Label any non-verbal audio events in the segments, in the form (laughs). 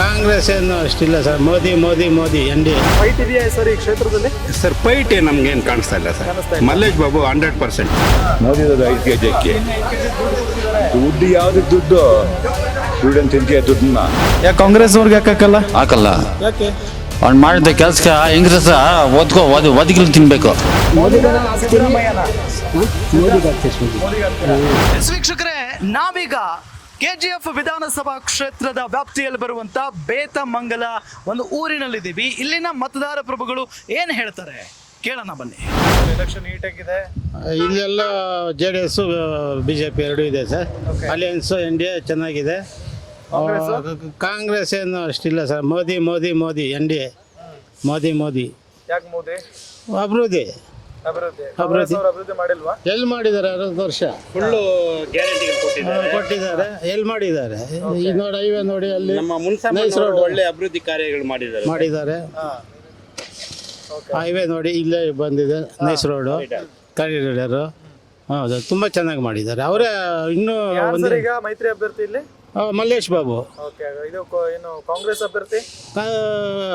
ಕಾಂಗ್ರೆಸ್ ಏನು ಅಷ್ಟಿಲ್ಲ sir. Modi Modi Modi N D fight ಇದೆಯಾ sir ಈ ಕ್ಷೇತ್ರದಲ್ಲಿ? ಸರ್ ಪೈಟೆ ನಮ್ಗೇನು ಕಾಣಿಸ್ತಾ ಇಲ್ಲ sir. Mallesh Babu hundred percent Modi ಐದು ಕೆ ಜಿ ದುಡ್ಡು ಯಾವ್ದು ದುಡ್ಡು? ದುಡ್ಡು ತಿಂತೀಯ ದುಡ್ಡನ್ನ? ಯಾಕೆ ಕಾಂಗ್ರೆಸ್ ಅವ್ರಿಗೆ ಹಾಕಲ್ಲ? ಹಾಕಲ್ಲ. ಯಾಕೆ? ಅವ್ನು ಮಾಡಿದ ಕೆಲ್ಸಕ್ಕೆ ಹೆಂಗ್ರಸ ಓದ್ಕೋ ಓದಿ ಒದಗಿಲ್ ತಿನ್ಬೇಕು. ವೀಕ್ಷಕರೇ ನಾವೀಗ ಕೆಜಿಎಫ್ ವಿಧಾನಸಭಾ ಕ್ಷೇತ್ರದ ವ್ಯಾಪ್ತಿಯಲ್ಲಿ ಬರುವಂತ ಬೇತಮಂಗಲ ಒಂದು ಊರಿನಲ್ಲಿದ್ದೀವಿ. ಇಲ್ಲಿನ ಮತದಾರ ಪ್ರಭುಗಳು ಏನು ಹೇಳ್ತಾರೆ? ಕೇಳೋಣ ಬನ್ನಿ. ಎಲೆಕ್ಷನ್ ನೀಟಾಗಿದೆ ಇಲ್ಲೆಲ್ಲ J D S B J P ಎರಡೂ ಇದೆ sir. Alliance N D A ಚೆನ್ನಾಗಿದೆ. ಕಾಂಗ್ರೆಸ್? ಕಾಂಗ್ರೆಸ್ ಏನು ಅಷ್ಟಿಲ್ಲ sir. Modi Modi Modi N D A Modi Modi. ಯಾಕೆ ಮೋದಿ? ಅಭಿವೃದ್ಧಿ. ಅಭಿವೃದ್ಧಿ. ಮಾಡಿಲ್ವಾ? ಎಲ್ಲಿ ಮಾಡಿದ್ದಾರೆ ಅರವತ್ತು ವರ್ಷ. ಫುಲ್ಲು ಗ್ಯಾರಂಟಿ ಕೊಟ್ಟಿದ್ದಾರೆ. ಕೊಟ್ಟಿದ್ದಾರೆ. ಎಲ್ಲಿ ಮಾಡಿದ್ದಾರೆ? ಈಗ ನೋಡಿ ಹೈವೇ ನೋಡಿ ಅಲ್ಲಿ ನಮ್ಮ ನೈಸ್ ರೋಡ್. ಒಳ್ಳೆ ಅಭಿವೃದ್ಧಿ ಕಾರ್ಯಗಳು ಮಾಡಿದ್ದಾರೆ. ಮಾಡಿದ್ದಾರೆ. ಹೈವೇ ನೋಡಿ ಇಲ್ಲೇ ಬಂದಿದೆ ನೈಸ್ ರೋಡು. ಕಾರಿಡಾರು ಹೌದು ತುಂಬ ಚೆನ್ನಾಗಿ ಮಾಡಿದ್ದಾರೆ. ಅವರೇ ಇನ್ನೂ ಒಂದು ಈಗ ಮೈತ್ರಿ ಅಭ್ಯರ್ಥಿ ಇಲ್ಲಿ? ಮಲ್ಲೇಶ್ ಬಾಬು. ಓಕೆ ಇದು ಕೋ- ಏನು ಕಾಂಗ್ರೆಸ್ ಅಭ್ಯರ್ಥಿ? ಆ,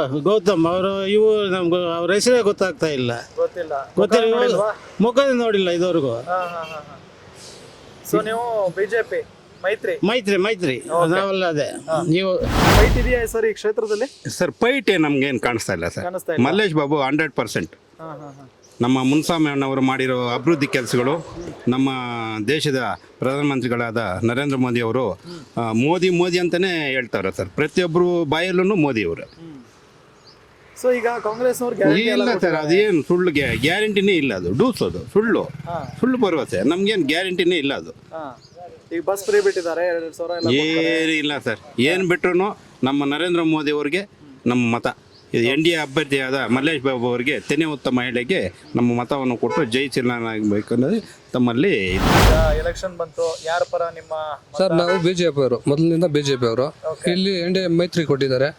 ಗೌತಮ್ ಅವರು ಇವು ನಮ್ಗೆ ಅವ್ರ ಹೆಸರೇ ಗೊತ್ತಾಗ್ತಾ ಇಲ್ಲ. ಗೊತ್ತಿಲ್ಲ. ಗೊತ್ತಿಲ್ಲ ಮುಖದ ನೋಡಿಲ್ಲ ಇದುವರೆಗೂ. ಹಾ ಹಾ ಹಾ ಹಾ. ಸೊ ನೀವು ಬಿಜೆಪಿ ಮೈತ್ರಿ? ಮೈತ್ರಿ ಮೈತ್ರಿ. ನಾವೆಲ್ಲ ಅದೇ. ನೀವು ಫೈಟ್ ಇದೆಯಾ ಸರ್ ಈ ಕ್ಷೇತ್ರದಲ್ಲಿ? ಸರ್ ಪೈಟೆ ನಮ್ಗೇನು ಕಾಣಿಸ್ತಾ ಇಲ್ಲ ಸರ್. ಕಾಣಿಸ್ತಾ ಇಲ್ಲ. Mallesh Babu hundred percent. ಹಾ ಹಾ ಹಾ. ನಮ್ಮ ಮುನ್ಸ್ವಾಮಿ ಅಣ್ಣವರು ಮಾಡಿರೋ ಅಭಿವೃದ್ಧಿ ಕೆಲಸಗಳು ನಮ್ಮ ದೇಶದ ಪ್ರಧಾನಮಂತ್ರಿಗಳಾದ ನರೇಂದ್ರ ಮೋದಿ ಅವರು ಮೋದಿ ಮೋದಿ ಅಂತಲೇ ಹೇಳ್ತಾರೆ ಸರ್. ಪ್ರತಿಯೊಬ್ಬರು ಬಾಯಲ್ಲೂ ಮೋದಿ ಅವರು. ಸೊ ಈಗ ಕಾಂಗ್ರೆಸ್ ಇಲ್ಲ ಸರ್ ಅದೇನು ಸುಳ್ಳು ಗ್ಯಾರಂಟಿನೇ ಇಲ್ಲ ಅದು. ಡೂಸ್ ಅದು ಸುಳ್ಳು. ಸುಳ್ಳು ಭರವಸೆ. ನಮ್ಗೇನು ಗ್ಯಾರಂಟಿನೇ ಇಲ್ಲ ಅದು. ಈಗ ಬಸ್ ಫ್ರೀ ಬಿಟ್ಟಿದ್ದಾರೆ ಎರಡು ಸಾವಿರ ಎಲ್ಲ ಏನು ಇಲ್ಲ ಸರ್. ಏನು ಬಿಟ್ರು ನಮ್ಮ ನರೇಂದ್ರ ಮೋದಿ ಅವ್ರಿಗೆ ನಮ್ಮ ಮತ. ಎನ್ ಡಿ ಎ ಅಭ್ಯರ್ಥಿಯಾದ ಮಲ್ಲೇಶ್ ಬಾಬು ಅವರಿಗೆ ತೆನೆ ಉತ್ತಮ ಮಹಿಳೆಗೆ ನಮ್ಮ ಮತವನ್ನು ಕೊಟ್ಟು ಜಯಿಸಿಲಾಗಬೇಕು ಅನ್ನೋದು ತಮ್ಮಲ್ಲಿ ಎಲೆಕ್ಷನ್ ಬಂತು ಯಾರ ಪರ ನಿಮ್ಮ ಸರ್ ನಾವು ಬಿಜೆಪಿ ಅವರು. ಮೊದಲಿನಿಂದ ಬಿಜೆಪಿ ಅವರು. ಇಲ್ಲಿ ಎನ್ ಡಿ ಎ ಮೈತ್ರಿ ಕೊಟ್ಟಿದ್ದಾರೆ.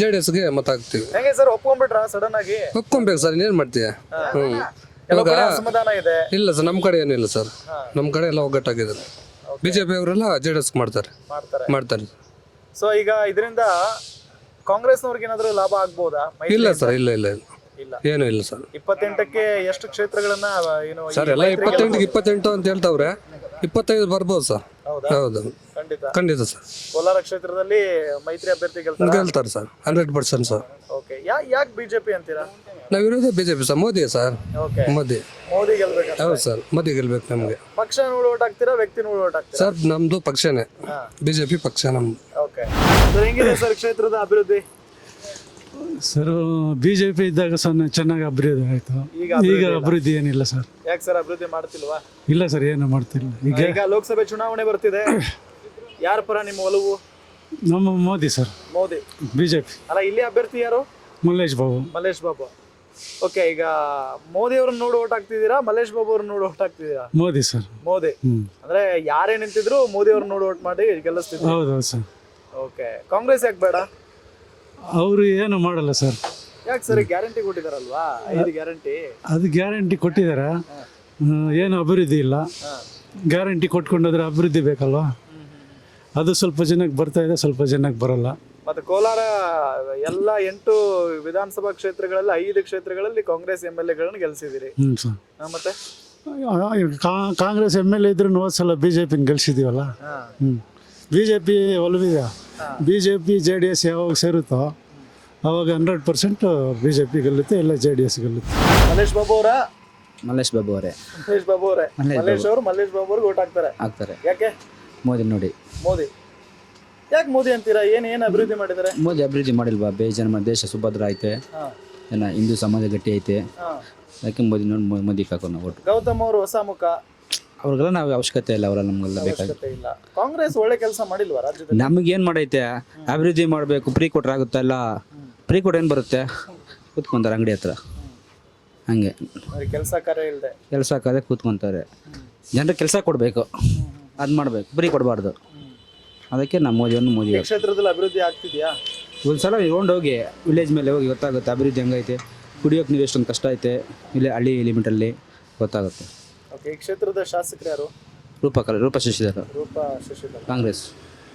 ಜೆ ಡಿ ಎಸ್ಗೆ ಮತ ಹಾಕ್ತೀವಿ. ಹೆಂಗೆ ಸರ್ ಒಪ್ಕೊಂಡ್ಬಿಟ್ರ ಸಡನ್ ಆಗಿ? ಒಪ್ಕೊಬೇಕು ಸರ್ ಇನ್ನೇನ್ ಮಾಡ್ತೀಯ? ಹ್ಞೂ ಇವಾಗ ಅಸಮಾಧಾನ ಇದೆ? ಇಲ್ಲ ಸರ್ ನಮ್ಮ ಕಡೆ ಏನಿಲ್ಲ ಸರ್. ನಮ್ಮ ಕಡೆ ಎಲ್ಲ ಒಗ್ಗಟ್ಟಾಗಿದ್ದಾರೆ. ಬಿಜೆಪಿ ಅವರೆಲ್ಲ ಜೆ ಡಿ ಎಸ್ ಮಾಡ್ತಾರೆ. ಮಾಡ್ತಾರೆ. ಮಾಡ್ತಾರೆ. ಸೊ ಈಗ ಇದರಿಂದ ಕಾಂಗ್ರೆಸ್ನವ್ರಿಗೆ ಏನಾದರೂ ಲಾಭ ಆಗ್ಬೋದಾ? ಮೈತ್ರಿ ಇಲ್ಲ ಸರ್ ಇಲ್ಲ ಇಲ್ಲ ಇಲ್ಲ. ಇಲ್ಲ. ಏನು ಇಲ್ಲ ಸರ್. ಇಪ್ಪತ್ತೆಂಟಕ್ಕೆ ಎಷ್ಟು ಕ್ಷೇತ್ರಗಳನ್ನ ಏನು ಈ ಸರ್ ಎಲ್ಲ ಇಪ್ಪತ್ತೆಂಟಿಗೆ ಇಪ್ಪತ್ತೆಂಟು ಅಂತ ಹೇಳ್ತಾವ್ರೆ. ಇಪ್ಪತ್ತೈದು ಬರ್ಬೋದು ಸರ್. ಹೌದಾ? ಹೌದು. ಖಂಡಿತ. ಖಂಡಿತ ಸರ್. ಕೋಲಾರ ಕ್ಷೇತ್ರದಲ್ಲಿ ಮೈತ್ರಿ ಅಭ್ಯರ್ಥಿ ಗೆಲ್ತಾರ? ಗೆಲ್ತಾರೆ sir hundred percent sir. Okay. ಯಾ ಯಾಕೆ ಬಿಜೆಪಿ ಅಂತೀರಾ? ನಾವಿರೋದೇ BJP sir Modi sir okay Modi. Modi ಗೆಲ್ಬೇಕಂತ ಹೌದು ಸರ್ ಮೋದಿ ಗೆಲ್ಬೇಕು ನಮಗೆ. ಪಕ್ಷ ನೋಡಿ ಓಟ್ ಹಾಕ್ತೀರಾ ವ್ಯಕ್ತಿ ನೋಡಿ ಓಟ್ ಹಾಕ್ತೀರಾ? ಸರ್ ನಮ್ದು ಪಕ್ಷನೇ. ಬಿಜೆಪಿ ಪಕ್ಷ ನಮ್ದು. ಓಕೆ ಸರ್ ಹೆಂಗಿದೆ ಸರ್ ಕ್ಷೇತ್ರದ ಅಭಿವೃದ್ಧಿ? ಸರ್ ಬಿ ಜೆ ಪಿ ಇದ್ದಾಗ ಸರ್ ಚೆನ್ನಾಗಿ ಅಭಿವೃದ್ಧಿ ಆಯ್ತು. ಈಗ ಈಗ ಅಭಿವೃದ್ಧಿ ಏನಿಲ್ಲ ಸರ್ ಯಾಕೆ ಸರ್ ಅಭಿವೃದ್ಧಿ ಮಾಡ್ತಿಲ್ವಾ? ಇಲ್ಲ ಸರ್ ಏನು ಮಾಡ್ತಿಲ್ಲ. ಈಗ ಈಗ ಲೋಕಸಭೆ ಚುನಾವಣೆ ಬರ್ತಿದೆ. ಯಾರ ಪರ ನಿಮ್ಮ ಒಲವು? ನಮ್ಮ Modi sir Modi. B J P ಅಲ್ಲ ಇಲ್ಲಿ ಅಭ್ಯರ್ಥಿ ಯಾರು? ಮಲ್ಲೇಶ್ ಬಾಬು. ಮಲ್ಲೇಶ್ ಬಾಬು. ಓಕೆ ಈಗ ಮೋದಿ ಅವ್ರನ್ನ ನೋಡಿ ಓಟ್ ಹಾಕ್ತಿದ್ದೀರಾ? ಮಲ್ಲೇಶ್ ಬಾಬು ಅವ್ರನ್ನ ನೋಡಿ ಓಟ್ ಹಾಕ್ತಿದ್ದೀರಾ? ಮೋದಿ ಸರ್. ಮೋದಿ. ಅಂದ್ರೆ ಯಾರೇ ನಿಂತಿದ್ರು ಮೋದಿ ಅವ್ರನ್ನ ನೋಡಿ ಓಟ್ ಮಾಡಿ ಗೆಲ್ಲಿಸ್ತಿದ್ರು ಹೌದು ಸರ್. ಓಕೆ ಕಾಂಗ್ರೆಸ್ ಯಾಕೆ ಬೇಡ? ಅವರು ಏನು ಮಾಡಲ್ಲ ಸರ್. ಯಾಕೆ ಸರ್ ಗ್ಯಾರಂಟಿ ಕೊಟ್ಟಿದಾರಲ್ವಾ? ಐದು ಗ್ಯಾರಂಟಿ ಅದು ಗ್ಯಾರಂಟಿ ಕೊಟ್ಟಿದ್ದಾರೆ ಏನು ಅಭಿವೃದ್ಧಿ ಇಲ್ಲ. ಗ್ಯಾರಂಟಿ ಕೊಟ್ಕೊಂಡೋದ್ರೆ ಅಭಿವೃದ್ಧಿ ಬೇಕಲ್ವಾ? ಅದು ಸ್ವಲ್ಪ ಜನಕ್ಕೆ ಬರ್ತಾ ಇದೆ ಸ್ವಲ್ಪ ಜನಕ್ಕೆ ಬರಲ್ಲ. ಮತ್ತೆ ಕೋಲಾರ ಎಲ್ಲ ಎಂಟು ವಿಧಾನಸಭಾ ಕ್ಷೇತ್ರಗಳಲ್ಲಿ ಐದು ಕ್ಷೇತ್ರಗಳಲ್ಲಿ ಕಾಂಗ್ರೆಸ್ ಎಂ ಎಲ್ ಎಗಳನ್ನ ಗೆಲ್ಸಿದಿರಿ ಹ್ಞೂ ಸರ್. ಹಾ, ಮತ್ತೆ? ಕಾ- ಕಾಂಗ್ರೆಸ್ ಎಂ ಎಲ್ ಎ ಇದ್ರೂ ಹೋದ ಸಲ ಬಿ ಜೆ ಪಿನ ಹಾ. ಹ್ಞೂ B J P ಒಲವಿದೆ B J P J D S ಯಾವಾಗ ಸೇರುತ್ತೋ ಅವಾಗ hundred percent B J P ಗೆಲ್ಲುತ್ತೆ ಇಲ್ಲ ಜೆ ಡಿ ಎಸ್ ಗೆಲ್ಲುತ್ತೆ? ಮಲ್ಲೇಶ್ ಬಾಬು ಅವರ? ಮಲ್ಲೇಶ್ ಬಾಬು ಅವರೇ. ಮಲ್ಲೇಶ್ ಬಾಬು ಅವರೇ. ಮಲ್ಲೇಶ್ ಮಲ್ಲೇಶ್ ಅವರು ಮಲ್ಲೇಶ್ ಬಾಬು ಅವ್ರಿಗೆ ಓಟ್ ಹಾಕ್ತಾರೆ. ಆಗ್ತಾರೆ ಯಾಕೆ? ಮೋದಿ ನೋಡಿ. ಮೋದಿ. ಯಾಕೆ ಮೋದಿ ಅಂತೀರಾ? ಏನು ಏನು ಅಭಿವೃದ್ಧಿ ಮಾಡಿದ್ದಾರೆ? ಮೋದಿ ಅಭಿವೃದ್ಧಿ ಮಾಡಿಲ್ವಾ? ಬೇಜಾನ ದೇಶ ಸುಭದ್ರ ಐತೆ. ಏನ ಹಿಂದೂ ಸಮಾಜ ಗಟ್ಟಿ ಐತೆ. ಯಾಕೆ ಅದಕ್ಕೆ ಮೋದಿ ನೋಡಿ ಮೋದಿ ಕಾಕೋಣ ನಾವು ಒಟ್ಟು ಗೌತಮ್ ಅವರು ಹೊಸ ಮುಖ. ಅವ್ರಿಗೆಲ್ಲ ನಾವು ಅವಶ್ಯಕತೆ ಇಲ್ಲ ಅವರೆಲ್ಲ ನಮಗೆಲ್ಲ ಬೇಕಾಗಿ. ಅವಶ್ಯಕತೆ ಇಲ್ಲ. ಕಾಂಗ್ರೆಸ್ ಒಳ್ಳೆ ಕೆಲಸ ಮಾಡಿಲ್ವಾ ರಾಜ್ಯದಲ್ಲಿ? ನಮಗೇನು ಮಾಡೈತೆ? ಅಭಿವೃದ್ಧಿ ಮಾಡಬೇಕು ಪ್ರೀ ಕೊಟ್ರೆ ಆಗುತ್ತಲ್ಲ ಪ್ರೀ ಏನು ಬರುತ್ತೆ? ಕೂತ್ಕೊಂತಾರೆ ಅಂಗಡಿ ಹತ್ರ. ಹಂಗೆ. ಕೆಲಸ ಕಾರ್ಯ ಇಲ್ಲದೆ ಕೆಲಸ ಕಾರ್ಯ ಕೂತ್ಕೊಂತಾರೆ. ಜನರಿಗೆ ಕೆಲಸ ಕೊಡಬೇಕು. ಅದು ಮಾಡಬೇಕು. ಫ್ರೀ ಕೊಡಬಾರ್ದು. ಅದಕ್ಕೆ ನಮ್ಮ ಮೋದಿಯನ್ನು ಮೋದಿ ಈ ಕ್ಷೇತ್ರದಲ್ಲಿ ಅಭಿವೃದ್ಧಿ ಆಗ್ತಿದೆಯಾ? ಒಂದು ಸಲ ಹೋಗಿ ವಿಲೇಜ್ ಮೇಲೆ ಹೋಗಿ ಗೊತ್ತಾಗುತ್ತೆ ಅಭಿವೃದ್ಧಿ ಹೆಂಗೈತೆ ಕುಡಿಯೋಕೆ ನೀವು ಎಷ್ಟೊಂದು ಕಷ್ಟ ಐತೆ ಇಲ್ಲಿ ಹಳ್ಳಿ ಲಿಮಿಟಲ್ಲಿ ಗೊತ್ತಾಗುತ್ತೆ. ಓಕೆ ಈ ಕ್ಷೇತ್ರದ ಶಾಸಕರು ಯಾರು? ರೂಪ ಕಲ ರೂಪ ಶಶಿಧರ. ರೂಪ ಶಶಿಧರ್. ಕಾಂಗ್ರೆಸ್.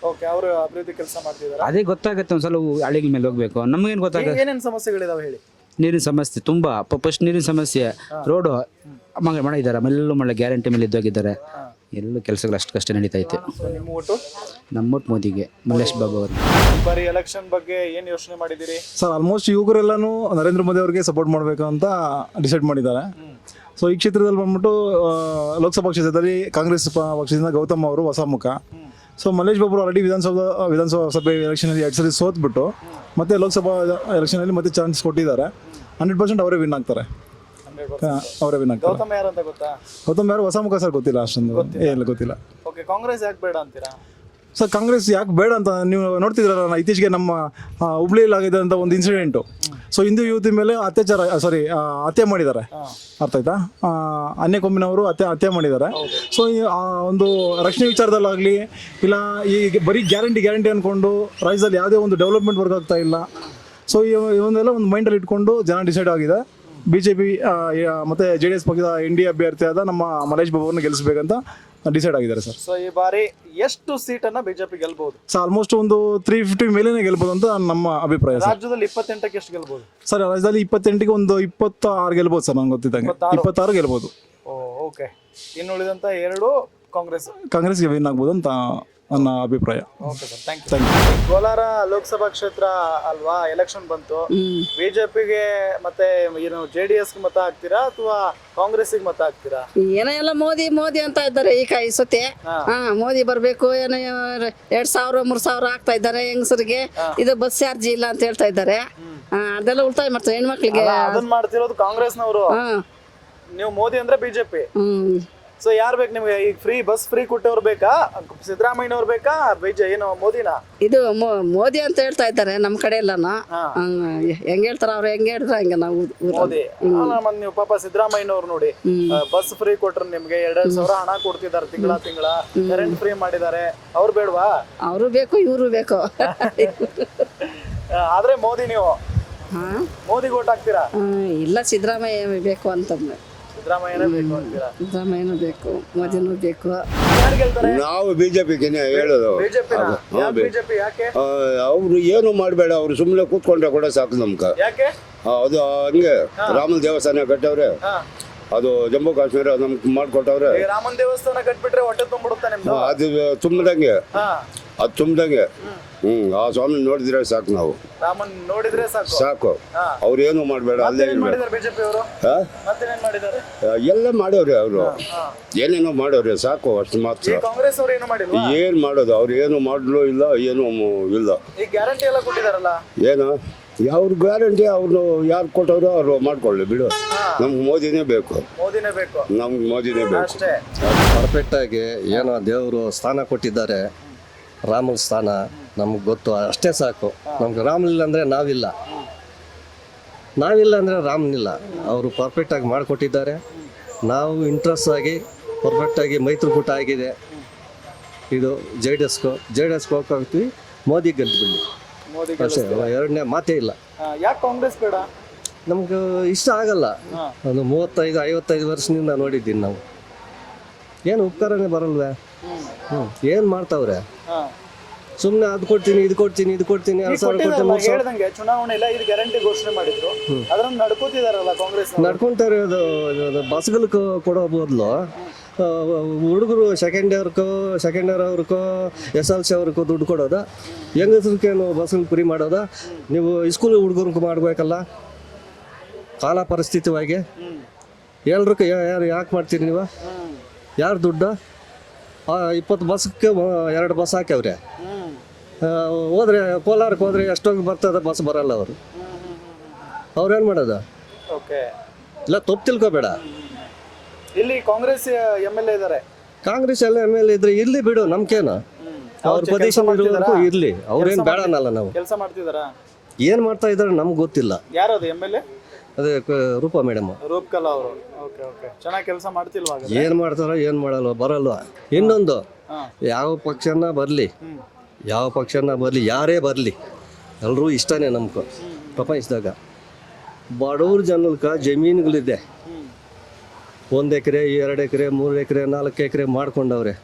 ಓಕೆ ಅವರು ಅಭಿವೃದ್ಧಿ ಕೆಲಸ ಮಾಡ್ತಿದ್ದಾರೆ ಅದೇ ಗೊತ್ತಾಗುತ್ತೆ ಒಂದ್ಸಲ ಹಳ್ಳಿಗಳ ಮೇಲೆ ಹೋಗ್ಬೇಕು. ನಮಗೇನು ಗೊತ್ತಾಗುತ್ತೆ ಏನೇನು ಸಮಸ್ಯೆಗಳಿದಾವೆ ಹೇಳಿ? ನೀರಿನ ಸಮಸ್ಯೆ ತುಂಬ ಫಸ್ಟ್ ನೀರಿನ ಸಮಸ್ಯೆ ರೋಡು ಮಗ ಮಾಡಿದ್ದಾರೆ ಎಲ್ಲೂ ಮಳೆ ಗ್ಯಾರಂಟಿ ಮೇಲೆ ಇದ್ದೋಗಿದ್ದಾರೆ ಎಲ್ಲೂ ಕೆಲಸಗಳು ಅಷ್ಟು ಕಷ್ಟ ನಡೀತಾ ಐತೆ ಸೊ ನಿಮ್ಮ ಓಟು ನಮ್ಮೊಟ್ಟು ಮೋದಿಗೆ ಮಲ್ಲೇಶ್ ಬಾಬು ಅವರು. ಈ ಬಾರಿ ಎಲೆಕ್ಷನ್ ಬಗ್ಗೆ ಏನು ಯೋಚನೆ ಮಾಡಿದಿರಿ ಸರ್ ಆಲ್ಮೋಸ್ಟ್ ಯುವಕರೆಲ್ಲನೂ ನರೇಂದ್ರ ಮೋದಿ ಅವರಿಗೆ ಸಪೋರ್ಟ್ ಮಾಡಬೇಕು ಅಂತ ಡಿಸೈಡ್ ಮಾಡಿದ್ದಾರೆ. ಸೊ ಈ ಕ್ಷೇತ್ರದಲ್ಲಿ ಬಂದ್ಬಿಟ್ಟು ಆ, ಲೋಕಸಭಾ ಕ್ಷೇತ್ರದಲ್ಲಿ ಕಾಂಗ್ರೆಸ್ ಪ- ಪಕ್ಷದಿಂದ ಗೌತಮ್ ಅವರು ಹೊಸ ಮುಖ. ಸೊ ಮಲ್ಲೇಶ್ ಬಾಬು ಆಲ್ರೆಡಿ ವಿಧಾನಸೌಧ ವಿಧಾನಸಭಾ ಸಭೆ ಎಲೆಕ್ಷನಲ್ಲಿ ಎರಡು ಸರಿ ಸೋತ್ಬಿಟ್ಟು ಮತ್ತೆ ಲೋಕಸಭಾ ಎಲೆಕ್ಷನಲ್ಲಿ ಮತ್ತೆ ಚಾನ್ಸ್ ಕೊಟ್ಟಿದ್ದಾರೆ. ಹಂಡ್ರೆಡ್ ಪರ್ಸೆಂಟ್ ಅವರೇ ವಿನ್ ಆಗ್ತಾರೆ. ಅವರೇ ವಿನ್ ಆಗ್ತಾರೆ ಗೌತಮ್ ಯಾರಂತ ಗೊತ್ತಾ? ಗೌತಮ್ ಯಾರು? ಹೊಸ ಮುಖ ಸರ್ ಗೊತ್ತಿಲ್ಲ ಅಷ್ಟೊಂದು. ಏನಿಲ್ಲ ಗೊತ್ತಿಲ್ಲ. ಓಕೆ ಕಾಂಗ್ರೆಸ್ ಯಾಕೆ ಬೇಡ ಅಂತೀರಾ? ಸರ್ ಕಾಂಗ್ರೆಸ್ ಯಾಕೆ ಬೇಡ ಅಂತ ನೀವು ನೋಡ್ತಿದ್ರಲ್ಲ ಇತ್ತೀಚೆಗೆ ನಮ್ಮ ಹುಬ್ಳಿಯಲ್ಲಿ ಆಗಿದೆ ಒಂದು ಇನ್ಸಿಡೆಂಟು ಸೊ ಹಿಂದೂ ಯುವತಿ ಮೇಲೆ ಅತ್ಯಾಚಾರ ಸಾರಿ ಹತ್ಯೆ ಮಾಡಿದ್ದಾರೆ. ಅರ್ಥ ಆಯ್ತಾ? ಅನ್ಯ ಕೊಂಬಿನವರು ಹತ್ಯೆ ಹತ್ಯೆ ಮಾಡಿದ್ದಾರೆ. ಸೊ ಒಂದು ರಕ್ಷಣೆ ವಿಚಾರದಲ್ಲಾಗಲಿ ಇಲ್ಲ ಈ ಬರೀ ಗ್ಯಾರಂಟಿ ಗ್ಯಾರಂಟಿ ಅಂದ್ಕೊಂಡು ರಾಜ್ಯದಲ್ಲಿ ಯಾವುದೇ ಒಂದು ಡೆವಲಪ್ಮೆಂಟ್ ವರ್ಕ್ ಆಗ್ತಾ ಇಲ್ಲ. ಸೊ ಇವನ್ನೆಲ್ಲ ಒಂದು ಮೈಂಡಲ್ಲಿ ಇಟ್ಕೊಂಡು ಜನ ಡಿಸೈಡ್ ಆಗಿದೆ. ಬಿ ಮತ್ತೆ ಜೆ ಡಿ ಎಸ್ ಪಕ್ಷದ ಎನ್ ಡಿ ಅಭ್ಯರ್ಥಿಯಾದ ನಮ್ಮ ಮಲೇಶ್ ಬಾಬು ಅವ್ರನ್ನ ಗೆಲ್ಲಿಸ್ಬೇಕಂತ ಡಿಸೈಡ್ ಆಗಿದ್ದಾರೆ ಸರ್. ಸೊ ಈ ಬಾರಿ ಎಷ್ಟು ಸೀಟನ್ನ ಬಿಜೆಪಿ ಗೆಲ್ಬಹುದು? ಸರ್ ಆಲ್ಮೋಸ್ಟ್ ಒಂದು ತ್ರೀ ಫಿಫ್ಟಿ ಮೇಲೆನೆ ಗೆಲ್ಬಹುದು ಅಂತ ನಮ್ಮ ಅಭಿಪ್ರಾಯ ಸರ್. ರಾಜ್ಯದಲ್ಲಿ ಇಪ್ಪತ್ತೆಂಟಕ್ಕೆ ಎಷ್ಟು ಗೆಲ್ಬಹುದು? ಸರ್ ರಾಜ್ಯದಲ್ಲಿ ಇಪ್ಪತ್ತೆಂಟಿಗೆ ಒಂದು ಇಪ್ಪತ್ತಾರು ಗೆಲ್ಬೋದು ಸರ್ ನಂಗೆ ಗೊತ್ತಿದ್ದಂಗೆ. ಇಪ್ಪತ್ತಾರು. ಗೆಲ್ಬೋದು ಓಕೆ ಇನ್ನು ಉಳಿದಂತ ಎರಡು ಕಾಂಗ್ರೆಸ್. ಕಾಂಗ್ರೆಸ್ಗೆ ವಿನ್ ಆಗ್ಬೋದು ಅಂತ ನನ್ನ ಅಭಿಪ್ರಾಯ. Okay sir thank you Kolar Lok Sabha ಕ್ಷೇತ್ರ ಅಲ್ವಾ ಎಲೆಕ್ಷನ್ ಬಂತು. ಬಿಜೆಪಿಗೆ ಮತ್ತೆ ಏನು ಜೆ ಡಿ ಎಸ್ಗೆ ಮತ ಹಾಕ್ತೀರಾ ಅಥವಾ ಕಾಂಗ್ರೆಸ್ ಮತ ಹಾಕ್ತೀರಾ? ಏನೋ ಎಲ್ಲ ಮೋದಿ ಮೋದಿ ಅಂತ ಇದ್ದಾರೆ ಈ ಕೈ ಸತಿ. ಹಾ. ಮೋದಿ ಬರ್ಬೇಕು ಏನೋ ಎರಡ್ ಸಾವಿರ ಮೂರ್ ಸಾವಿರ ಆಗ್ತಾ ಇದ್ದಾರೆ ಹೆಂಗಸರಿಗೆ. ಇದು ಬಸ್ ಚಾರ್ಜ್ ಇಲ್ಲ ಅಂತ ಹೇಳ್ತಾ ಇದ್ದಾರೆ. ಹಾ, ಅದೆಲ್ಲ ಉಳ್ತಾಯ ಮಾಡ್ತಾರೆ ಹೆಣ್ಮಕ್ಳಿಗೆ. ಅದನ್ನ ಮಾಡ್ತಿರೋದು ಕಾಂಗ್ರೆಸ್ನವರು. ಹಾ. ನೀವು ಮೋದಿ ಅಂದ್ರೆ ಬಿಜೆಪಿ. ಹ್ಮ್. ಸೊ ಯಾರು ಬೇಕು ನಿಮ್ಗೆ? ಈಗ ಫ್ರೀ ಬಸ್ ಫ್ರೀ ಕೊಟ್ಟವ್ರು ಬೇಕಾ? ಸಿದ್ದರಾಮಯ್ಯನವ್ರು ಬೇಕಾ? ಬೈಜ ಏನು ಮೋದಿನ? ಇದು ಮೋ- ಮೋದಿ ಅಂತ ಹೇಳ್ತಾ ಇದ್ದಾರೆ ನಮ್ಮ ಕಡೆ ಇಲ್ಲನ? ಹೆಂಗ ಹೇಳ್ತಾರ ಅವ್ರು ಹೆಂಗ್ ಹೇಳಿದ್ರೆ ಹಂಗೆ ನಾವು ಊ- ಮೋದಿ. ಮತ್ತ್ ನೀವು ಪಾಪ ಸಿದ್ದರಾಮಯ್ಯನವ್ರು ನೋಡಿ ಬಸ್ ಫ್ರೀ ಕೊಟ್ರು ನಿಮ್ಗೆ ಎರಡೆರಡು ಸಾವಿರ ಹಣ ಕೊಡ್ತಿದ್ದಾರೆ ತಿಂಗಳ ತಿಂಗಳ. ಕರೆಂಟ್ ಫ್ರೀ ಮಾಡಿದ್ದಾರೆ. ಅವ್ರು ಬೇಡವಾ? ಅವರು ಬೇಕು ಇವರು ಬೇಕು. (laughs) ಆದ್ರೆ ಮೋದಿ ನೀವು. ಮೋದಿ ಮೋದಿಗೆ ಓಟ್ ಹಾಕ್ತೀರಾ? ಆ, ಇಲ್ಲ ಸಿದ್ದರಾಮಯ್ಯ ಬೇಕು ಅಂತಂದ್ರೆ ಸಿದ್ದರಾಮಯ್ಯನೇ ಬೇಕು ಮೋದಿನೂ ಬೇಕು. ನಾವು ಬಿಜೆಪಿಗೆ ಹೇಳೋದು. ಬಿಜೆಪಿನ? ಯಾಕೆ ಬಿಜೆಪಿ ಯಾಕೆ? ಅವರು ಏನು ಮಾಡಬೇಡ ಅವ್ರು ಸುಮ್ಮನೆ ಕೂತ್ಕೊಂಡ್ರೆ ಕೂಡ ಸಾಕು ನಮ್ಗೆ. ಯಾಕೆ? ಅದು ಹಂಗೆ ರಾಮನ ದೇವಸ್ಥಾನ ಕಟ್ಟವ್ರೆ. ಅದು ಜಮ್ಮು ಕಾಶ್ಮೀರ ನಮ್ಗೆ ಮಾಡ್ಕೊಟ್ಟವ್ರೆ. ರಾಮನ ರಾಮನ್ ದೇವಸ್ಥಾನ ಕಟ್ಬಿಟ್ರೆ ಹೊಟ್ಟೆ ತುಂಬಿಡುತ್ತೆ ಅದು ತುಂಬಿದಂಗೆ. ಹಾ. ಅದು ತುಂಬ್ದಂಗೆ. ಹ್ಞೂ ಆ ಸ್ವಾಮಿ ನೋಡಿದ್ರೆ ಸಾಕು ನಾವು. ರಾಮನ್ ನೋಡಿದ್ರೆ ಸಾಕು. ಸಾಕು. ಹಾ. ಅವ್ರೇನು ಮಾಡಬೇಡ ಅಲ್ಲೇ ಇರ್ಬೇಕು. ಮಾಡಿದ್ದಾರೆ ಬಿಜೆಪಿ ಅವರು? ಹಾ? ಮತ್ತೇನೇನ್ ಮಾಡಿದ್ದಾರೆ ಎಲ್ಲ ಮಾಡೋರಿ ಅವರು. ಏನೇನೋ ಮಾಡೋರಿ ಸಾಕು ಅಷ್ಟು ಈ ಮಾತ್ರ ಕಾಂಗ್ರೆಸ್ ಅವ್ರು ಏನು ಮಾಡಿಲ್ವಾ? ಏನು ಮಾಡೋದು ಅವ್ರು ಏನು ಮಾಡಲು ಇಲ್ಲ ಏನು ಇಲ್ಲ. ಈ ಗ್ಯಾರಂಟಿ ಎಲ್ಲ ಕೊಟ್ಟಿದಾರಲ್ಲ? ಏನು? ಅವ್ರ ಗ್ಯಾರಂಟಿ ಅವ್ರು ಯಾರು ಕೊಟ್ಟವ್ರು ಅವ್ರು ಮಾಡ್ಕೊಳ್ಳಿ ಬಿಡು. ನಮ್ಗೆ ಮೋದಿನೇ ಬೇಕು. ಮೋದಿನೇ ಬೇಕು. ನಮ್ಗೆ ಮೋದಿನೇ ಬೇಕು. ಅಷ್ಟೇ. ಪರ್ಫೆಕ್ಟ್ ಆಗಿ ಏನೋ ದೇವರು ಸ್ಥಾನ ಕೊಟ್ಟಿದ್ದಾರೆ. ರಾಮನ ಸ್ಥಾನ ನಮ್ಗೆ ಗೊತ್ತು ಅಷ್ಟೇ ಸಾಕು. ನಮ್ಗೆ ರಾಮನಿಲ್ಲ ಅಂದರೆ ನಾವಿಲ್ಲ. ನಾವಿಲ್ಲ ಅಂದರೆ ರಾಮನಿಲ್ಲ. ಅವರು ಪರ್ಫೆಕ್ಟಾಗಿ ಮಾಡಿಕೊಟ್ಟಿದ್ದಾರೆ. ನಾವು ಇಂಟ್ರೆಸ್ಟ್ ಆಗಿ ಪರ್ಫೆಕ್ಟಾಗಿ ಮೈತ್ರಿಕೂಟ ಆಗಿದೆ. ಇದು ಜೆ ಡಿ ಎಸ್ಗೂ ಜೆ ಡಿ ಎಸ್ಗೆ ಹೋಗ್ತೀವಿ ಮೋದಿ ಗೆದ್ದುಬಿಡಿ ಅಷ್ಟೇ ಎರಡನೇ ಮಾತೇ ಇಲ್ಲ. ಯಾಕೆ ಕಾಂಗ್ರೆಸ್ ಬೇಡ? ನಮ್ಗೆ ಇಷ್ಟ ಆಗಲ್ಲ. ಒಂದು ಮೂವತ್ತೈದು ಐವತ್ತೈದು ವರ್ಷದಿಂದ ನೋಡಿದ್ದೀನಿ ನಾವು. ಏನು ಉಪಕಾರನೇ ಬರಲ್ವೇ? ಹ್ಞೂ ಏನು ಮಾಡ್ತಾವ್ರೆ? ಸುಮ್ನೆ ಸುಮ್ಮನೆ ಅದು ಕೊಡ್ತೀನಿ ಇದು ಕೊಡ್ತೀನಿ ಇದು ಕೊಡ್ತೀನಿ ಎರಡು ಸಾವಿರ ಕೊಡ್ತೀನಿ ಮೂರು ಸಾವಿರ ಹೇಳ್ದಂಗೆ ಚುನಾವಣೆ ಇಲ್ಲ ಇದು ಗ್ಯಾರಂಟಿ ಘೋಷಣೆ ಮಾಡಿದ್ರು. ಅದನ್ನ ನಡ್ಕೋತಿದಾರಲ್ಲ ಕಾಂಗ್ರೆಸ್ ನಡ್ಕೊಂತಾರೆ ಅದು ಬಸ್ಗಳಿಗೆ ಕೊಡೋ ಬದಲು. ಹುಡುಗರು ಸೆಕೆಂಡ್ ಇಯರ್ಕೋ ಸೆಕೆಂಡ್ ಇಯರ್ ಅವ್ರಿಗೋ ಎಸ್ ಎಲ್ ಸಿ ಅವ್ರಿಗೋ ದುಡ್ಡು ಕೊಡೋದ. ಹೆಂಗಸ್ರಿಗೇನು ಬಸ್ಗಳು ಪುರಿ ಮಾಡೋದ? ನೀವು ಸ್ಕೂಲ್ ಹುಡುಗರಿಗೆ ಮಾಡಬೇಕಲ್ಲ? ಕಾಲ ಪರಿಸ್ಥಿತಿವಾಗಿ. ಎಲ್ರಿಗೂ ಯಾರು ಯಾಕೆ ಮಾಡ್ತೀರಿ ನೀವು? ಯಾರು ದುಡ್ಡು? ಇಪ್ಪತ್ತು ಬಸ್ಗೆ ಎರಡು ಬಸ್ ಹಾಕ್ಯವ್ರೆ. ಹೋದ್ರೆ ಕೋಲಾರಕ್ಕೆ ಹೋದ್ರೆ ಎಷ್ಟೊಂದು ಬರ್ತದೆ ಬಸ್ ಬರಲ್ಲ ಅವರು. ಅವ್ರೇನು ಮಾಡೋದು? ಓಕೆ. ಇಲ್ಲ ತಪ್ಪು ತಿಳ್ಕೊಬೇಡ. ಇಲ್ಲಿ ಕಾಂಗ್ರೆಸ್ ಎಂ ಎಲ್ ಎ ಇದ್ದಾರೆ ಕಾಂಗ್ರೆಸ್ ಎಲ್ಲ ಎಂ ಎಲ್ ಎ ಇದ್ರೆ ಇರ್ಲಿ ಬಿಡು ನಮ್ಗೇನು ಅವ್ರ ಪ್ರದೇಶ ಇರ್ಲಿ. ಅವ್ರೇನು ಬೇಡ ಅನ್ನಲ್ಲ ನಾವು. ಕೆಲಸ ಮಾಡ್ತಿದಾರಾ? ಏನು ಮಾಡ್ತಾ ಇದ್ದಾರೆ ನಮ್ಗೆ ಗೊತ್ತಿಲ್ಲ. ಯಾರದು ಎಂ ಎಲ್ ಎ? ಅದೇ ಕ- ರೂಪಾ ಮೇಡಮ್. ರೂಪ್ಕಲಾ ಅವರು. Okay okay. ಚೆನ್ನಾಗಿ ಕೆಲಸ ಮಾಡ್ತಿಲ್ವಾ ಹಾಗಾದ್ರೆ? ಏನು ಮಾಡ್ತಾರೋ ಏನು ಮಾಡಲ್ವ ಬರಲ್ವ. ಇನ್ನೊಂದು ಹಾ. ಯಾವ ಪಕ್ಷನ ಬರಲಿ ಯಾವ ಪಕ್ಷನ ಬರಲಿ ಯಾರೇ ಬರಲಿ ಎಲ್ಲರೂ ಇಷ್ಟನೇ ನಮ್ಗೆ ಪ್ರಪಂಚದಾಗ ಬಡವ್ರ ಜನಕ್ಕೆ ಜಮೀನುಗಳಿದೆ. ಒಂದು ಎಕರೆ ಎರಡು ಎಕರೆ ಮೂರು ಎಕರೆ ನಾಲ್ಕು ಎಕರೆ ಮಾಡ್ಕೊಂಡವ್ರೆ.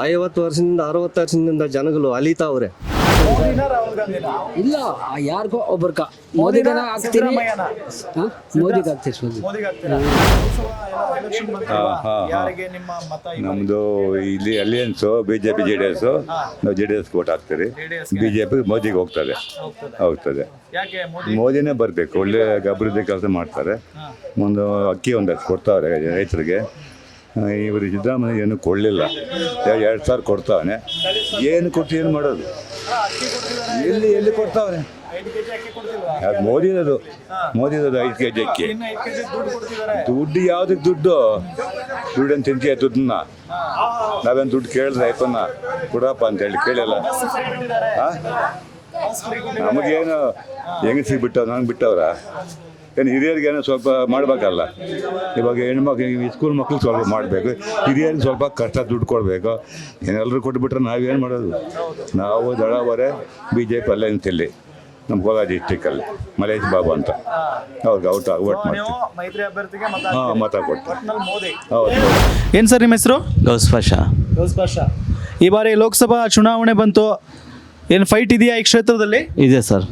ಐವತ್ತು ವರ್ಷದಿಂದ ಅರವತ್ತು ವರ್ಷದಿಂದ ಜನಗಳು ಅಲಿತಾವ್ರೆ. ಇಲ್ಲ ಯಾರಿಗೋ ಒಬ್ಬರ್ಕ ಮೋದಿಗನ ಹಾಕ್ತೀನಿ. ಮೋದಿಗೆ ಹಾಕ್ತೀವಿ? ನಮ್ಮದು ಇಲ್ಲಿ alliance B J P J D S ನಾವು ಜೆ ಡಿ ಎಸ್ ಓಟ್ ಹಾಕ್ತೀರಿ. ಬಿ ಜೆ ಪಿ ಮೋದಿಗೆ ಹೋಗ್ತದೆ. ಹೋಗ್ತದೆ. ಯಾಕೆ ಮೋದಿ? ಮೋದಿನೇ ಬರಬೇಕು. ಒಳ್ಳೆ ಅಭಿವೃದ್ಧಿ ಕೆಲಸ ಮಾಡ್ತಾರೆ. ಒಂದು ಅಕ್ಕಿ ಒಂದಷ್ಟು ಕೊಡ್ತಾವ್ರೆ ರೈತರಿಗೆ. ಇವರು ಸಿದ್ದರಾಮಯ್ಯ ಏನು ಕೊಡಲಿಲ್ಲ. ಎರಡು ಸಾವಿರ ಕೊಡ್ತಾವನೆ. ಏನು ಕೊಟ್ಟು ಏನು ಮಾಡೋದು? ಎಲ್ಲಿ ಎಲ್ಲಿ ಕೊಡ್ತಾವನೆ? ಅದು ಮೋದಿದದು ಮೋದಿನದು ಐದು ಕೆ ಜಿ ಅಕ್ಕಿ. ದುಡ್ಡು ಯಾವುದಕ್ಕೆ ದುಡ್ಡು? ದುಡ್ಡನ್ನು ತಿಂತೀಯ ದುಡ್ಡನ್ನ? ನಾವೇನು ದುಡ್ಡು ಕೇಳಿದ್ರೆ ಅಪ್ಪನ್ನ ಕೊಡಪ್ಪ ಅಂತೇಳಿ ಕೇಳಿಲ್ಲ. ಹಾಂ ನಮಗೇನು ಹೆಂಗಸಿಗೆ ಬಿಟ್ಟವ್ರು ನಂಗೆ ಬಿಟ್ಟವ್ರ? ಏನು ಹಿರಿಯರಿಗೇನೋ ಸ್ವಲ್ಪ ಮಾಡಬೇಕಲ್ಲ. ಇವಾಗ ಹೆಣ್ಮಕ್ಳು ಸ್ಕೂಲ್ ಮಕ್ಳಿಗೆ ಸ್ವಲ್ಪ ಮಾಡಬೇಕು. ಹಿರಿಯರಿಗೆ ಸ್ವಲ್ಪ ಕಷ್ಟ ದುಡ್ಡು ಕೊಡಬೇಕು. ಏನೆಲ್ಲರೂ ಕೊಟ್ಬಿಟ್ರೆ ನಾವೇನು ಮಾಡೋದು? ನಾವು ದಳವರೆ ಬಿ ಜೆ ಪಿ ಅಲ್ಲೇ ನಮ್ಮ ಕೋಲಾರ ಡಿಸ್ಟಿಕ್ಕಲ್ಲಿ ಮಲೇಶ್ ಬಾಬು ಅಂತ. ಅವ್ರಿಗೆ ಔಟ್ ಓಟ್ ಮಾಡ್ತೀವಿ. ಮೈತ್ರಿ ಅಭ್ಯರ್ಥಿಗೆ ಮತ ಹಾಂ ಮತ ಕೊಟ್ಟು ಹೌದು. ಏನು ಸರ್ ನಿಮ್ಮ ಹೆಸರು? ಗೌಸ್ಪಾಷ ಸ್ಪರ್ಶ ಈ ಬಾರಿ ಲೋಕಸಭಾ ಚುನಾವಣೆ ಬಂತು. ಏನು ಫೈಟ್ ಇದೆಯಾ ಈ ಕ್ಷೇತ್ರದಲ್ಲಿ? ಇದೆ ಸರ್.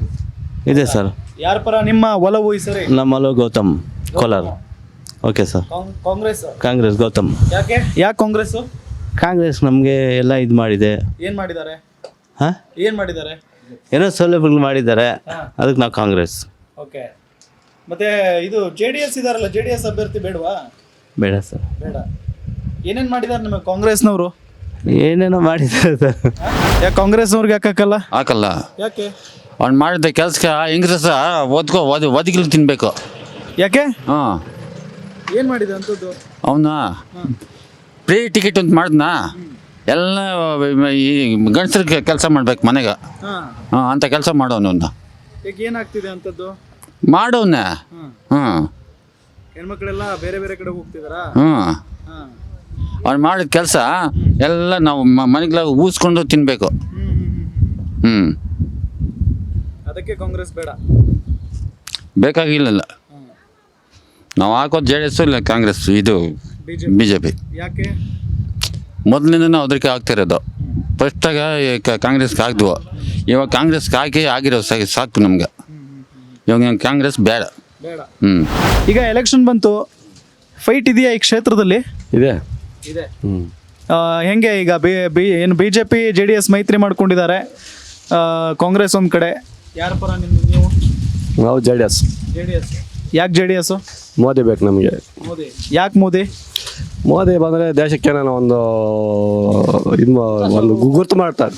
ಇದೆ ಸರ್. ಯಾರ ಪರ? ನಿಮ್ಮ ಒಲವು ಈ ಸರಿ? ಒಲವು Gautam Kolar. Okay sir Congress- Congress? Congress Gautam. ಯಾಕೆ? ಯಾಕೆ ಕಾಂಗ್ರೆಸ್ ಕಾಂಗ್ರೆಸ್ ನಮಗೆ ಎಲ್ಲ ಇದು ಮಾಡಿದೆ. ಏನು ಮಾಡಿದ್ದಾರೆ? ಹಾಂ? ಏನು ಮಾಡಿದ್ದಾರೆ? ಏನೋ ಸೌಲಭ್ಯಗಳು ಮಾಡಿದ್ದಾರೆ. ಅದಕ್ಕೆ ನಾವು ಕಾಂಗ್ರೆಸ್. ಓಕೆ. ಮತ್ತೆ ಇದು ಜೆ ಡಿ ಎಸ್ ಇದಾರಲ್ಲ ಜೆ ಡಿ ಎಸ್ ಅಭ್ಯರ್ಥಿ ಬೇಡವಾ? ಬೇಡ ಸರ್ ಬೇಡ. ಏನೇನ್ ಮಾಡಿದ್ದಾರೆ ನಿಮಗೆ ಕಾಂಗ್ರೆಸ್ನವರು? ಏನೇನೋ ಮಾಡಿದ್ದಾರೆ ಸರ್ ಯಾಕೆ ಕಾಂಗ್ರೆಸ್ನವ್ರಿಗೆ ಯಾಕಲ್ಲ ಹಾಕಲ್ಲ. ಯಾಕೆ? ಅವ್ನು ಮಾಡಿದ ಕೆಲಸಕ್ಕೆ ಇಂಗ್ರೆಸ್ ಓದ್ಕೋ ಓದಿ ಓದಿಗಿಲ್ ತಿನ್ಬೇಕು. ಯಾಕೆ? ಹಾಂ. ಏನ್ ಮಾಡಿದ ಅವನ ಫ್ರೀ ಟಿಕೆಟ್ ಅಂತ ಮಾಡಿದ್ನಾ? ಎಲ್ಲ ಈ ಗಂಡಸ್ರಿಗೆ ಕೆಲಸ ಮಾಡ್ಬೇಕು ಮನೆಗೆ. ಹಾ. ಹಾಂ ಅಂಥ ಕೆಲಸ ಮಾಡೋನು ಅವ್ನ. ಈಗ ಏನಾಗ್ತಿದೆ ಅಂತದ್ದು? ಮಾಡೋಣ ಹ್ಮ್. ಹ್ಞೂ ಹೆಣ್ಮಕ್ಳೆಲ್ಲ ಬೇರೆ ಬೇರೆ ಕಡೆ ಹೋಗ್ತಿದಾರಾ? ಹ್ಞೂ ಹಾ. ಅವ್ನು ಮಾಡಿದ ಕೆಲಸ ಎಲ್ಲ ನಾವು ಮನೆಗಳ ಊಸ್ಕೊಂಡು ತಿನ್ನಬೇಕು ಹ್ಮ್. ಹ್ಞೂ ಅದಕ್ಕೆ ಕಾಂಗ್ರೆಸ್ ಬೇಡ. ಬೇಕಾಗಿಲ್ಲ ನಾವು ಹಾಕೋದು ಜೆ ಡಿ ಎಸ್ ಇಲ್ಲ ಕಾಂಗ್ರೆಸ್ ಇದು ಬಿಜೆಪಿ. ಬಿ ಜೆ ಪಿ ಯಾಕೆ? ಮೊದಲಿಂದ ನಾವು ಅದಕ್ಕೆ ಆಗ್ತಿರೋದು ಫಸ್ಟಾಗ ಕಾಂಗ್ರೆಸ್ಗೆ ಹಾಕಿದ್ವು ಇವಾಗ ಕಾಂಗ್ರೆಸ್ಗೆ ಹಾಕಿ ಆಗಿರೋ ಸಾಕು ನಮ್ಗೆ. ಇವಾಗ ಕಾಂಗ್ರೆಸ್ ಬೇಡ. ಬೇಡ. ಹ್ಞೂ ಈಗ ಎಲೆಕ್ಷನ್ ಬಂತು. ಫೈಟ್ ಇದೆಯಾ ಈ ಕ್ಷೇತ್ರದಲ್ಲಿ? ಇದೆ. ಇದೆ. ಹೆಂಗೆ ಈಗ ಬಿ ಬಿ ಏನು B J P J D S ಮೈತ್ರಿ ಮಾಡ್ಕೊಂಡಿದ್ದಾರೆ? ಆ, ಕಾಂಗ್ರೆಸ್ ಒಂದು ಕಡೆ. ಯಾರ ಪರ ನಿಮ್ದು ನೀವು? ನಾವು J D S J D S ಯಾಕೆ ಜೆ ಡಿ ಎಸ್ ಮೋದಿ ಬೇಕು ನಮಗೆ. ಮೋದಿ. ಯಾಕೆ ಮೋದಿ? ಮೋದಿ ಬಂದರೆ ದೇಶಕ್ಕೆ ನಾನು ಒಂದು ಇದು ಒಂದು ಗುರುತು ಮಾಡ್ತಾರೆ.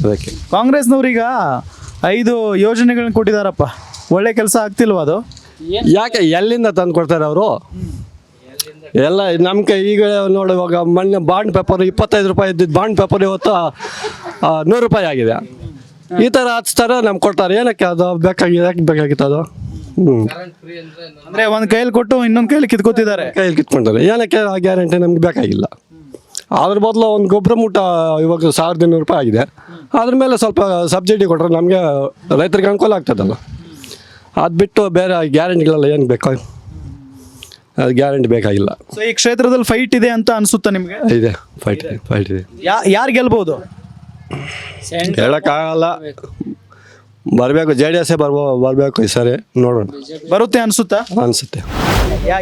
ಅದಕ್ಕೆ. ಕಾಂಗ್ರೆಸ್ನವ್ರೀಗ ಐದು ಯೋಜನೆಗಳನ್ನ ಕೊಟ್ಟಿದ್ದಾರಪ್ಪ ಒಳ್ಳೆ ಕೆಲಸ ಆಗ್ತಿಲ್ವ ಅದು? ಯಾಕೆ ಎಲ್ಲಿಂದ ತಂದು ಕೊಡ್ತಾರೆ ಅವರು ಎಲ್ಲ ನಮ್ಗೆ ಕೈ ಈಗ ನೋಡುವಾಗ ಇವಾಗ ಮೊನ್ನೆ ಬಾಂಡ್ ಪೇಪರ್ ಇಪ್ಪತ್ತೈದು ರೂಪಾಯಿ ಇದ್ದಿದ್ದು ಬಾಂಡ್ ಪೇಪರ್ ಇವತ್ತು ನೂರು ರೂಪಾಯಿ ಆಗಿದೆ. ಈ ಥರ ಹಚ್ತಾರೆ ನಮ್ಗೆ ಕೊಡ್ತಾರೆ. ಏನಕ್ಕೆ ಅದು ಬೇಕಾಗಿದೆ ಯಾಕೆ ಬೇಕಾಗಿತ್ತು ಅದು? ಹ್ಞೂ ಅಂದರೆ ಒಂದು ಕೈಯಲ್ಲಿ ಕೊಟ್ಟು ಇನ್ನೊಂದು ಕೈಯಲ್ಲಿ ಕಿತ್ಕೋತಿದ್ದಾರೆ. ಕೈಯಲ್ಲಿ ಕಿತ್ಕೊಂತಾರೆ ಏನಕ್ಕೆ ಆ ಗ್ಯಾರಂಟಿ ನಮ್ಗೆ ಬೇಕಾಗಿಲ್ಲ. ಅದ್ರ ಬದಲು ಒಂದು ಗೊಬ್ಬರ ಮೂಟ ಇವಾಗ ಸಾವಿರದ ಇನ್ನೂರು ರೂಪಾಯಿ ಆಗಿದೆ. ಅದ್ರ ಮೇಲೆ ಸ್ವಲ್ಪ ಸಬ್ಸಿಡಿ ಕೊಟ್ಟರೆ ನಮಗೆ ರೈತರಿಗೆ ಅನುಕೂಲ ಆಗ್ತದಲ್ಲ. ಅದು ಬಿಟ್ಟು ಬೇರೆ ಗ್ಯಾರಂಟಿಗಳೆಲ್ಲ ಏನು ಬೇಕು? ಗ್ಯಾರಂಟಿ ಬೇಕಾಗಿಲ್ಲ. ಸೊ ಈ ಕ್ಷೇತ್ರದಲ್ಲಿ ಫೈಟ್ ಇದೆ ಅಂತ ಅನ್ಸುತ್ತಾ ನಿಮಗೆ? ಇದೆ ಫೈಟ್ ಇದೆ ಫೈಟ್ ಇದೆ. ಯಾ ಯಾರು ಗೆಲ್ಬಹುದು ಹೇಳಕ್ಕಾಗಲ್ಲ. ಬರಬೇಕು ಜೆ ಡಿ ಎಸ್ ಬರ್ಬೋ ಬರಬೇಕು ಈ ಸರಿ ನೋಡೋಣ. ಬರುತ್ತೆ ಅನ್ಸುತ್ತಾ? ಅನಿಸುತ್ತೆ.